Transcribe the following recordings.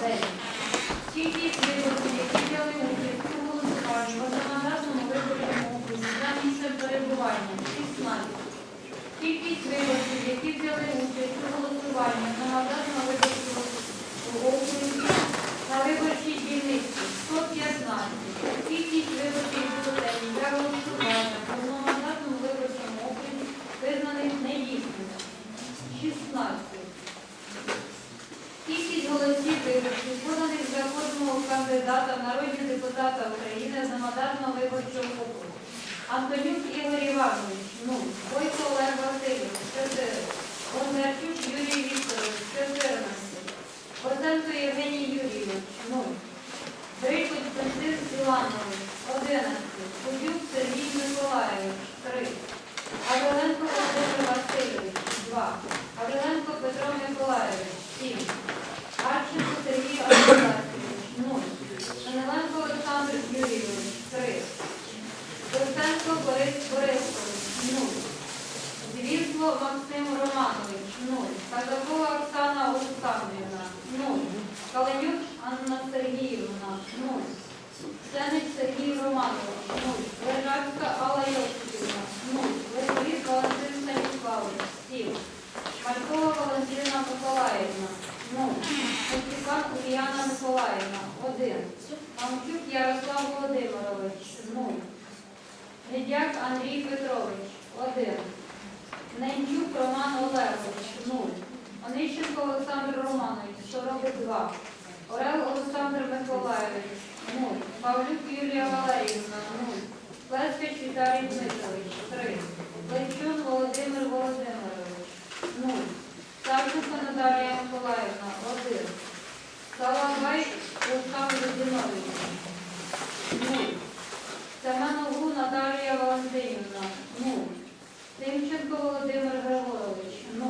9. Кількість виборців, які взяли участь у голосуванні в одномандатному виборчому окрузі за місцем перебування 16. Кількість виборців, які взяли участь у голосуванні кандидата в народні депутата України з намадарного виборчого округу. Антонюк Ігор Іванович, ну, Бойко Олег Васильович, 4. Бондарчук Юрій Вікторович, 14. Козенко Євгеній Юрійович, 0. Дрик Константин Іванович, 11. Кудюк Сергій Миколаївич, 3. Гавриленко Володимир Васильович, 2. Гавриленко Петро Миколаївич, 7. Арченко Сергій Анатолійович, 0. Даниленко Олександр Юрійович, 3. Костенко Борис Борисович, 0. Звісло Максим Романович, 0. Казакова Оксана Олександрівна, 0. Каленюк Анна Сергіївна, 0. Сенич Сергій Романович, 0. Лежацька Алла Йосипівна, 0. Лисовіт Валентин Станіславович, 7. Малькова Валентина Миколаївна, 0. Мустюкан Ульяна Миколаївна, 1. Мамчук Ярослав Володимирович, 0. Недяк Андрій Петрович, 1. Ненчук Роман Олегович, 0. Онищенко Олександр Романович, 42. Орел Олександр Миколаївич, 0. Павлюк Юлія Валеріївна, 0. Лескач Віталій Дмитрович, 3. Лещун Володимир Володимирович, 0. Савченко Наталія Миколаївна, 1. Салавай Олександр Зінович, 0. Семенову Наталія Валентинівна, 0. Тимченко Володимир Григорович, 0.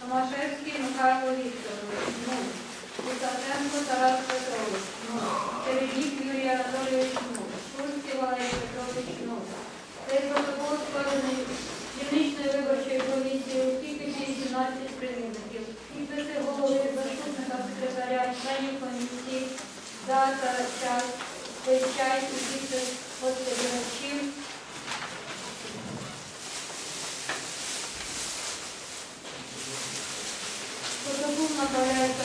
Томашевський Михайло Вікторович, 0. Кусатенко Тарас Петрович, 0. Середнік Юрій Анатолійович, 0. Шульський Валерій Петрович, 0. Цей протокол складений дільничною виборчою комісією у кількості 17 примірників. Підписи голови, заступника секретаря, членів комісії, дата, час, час і підпис спостерігачів. Протокол направляється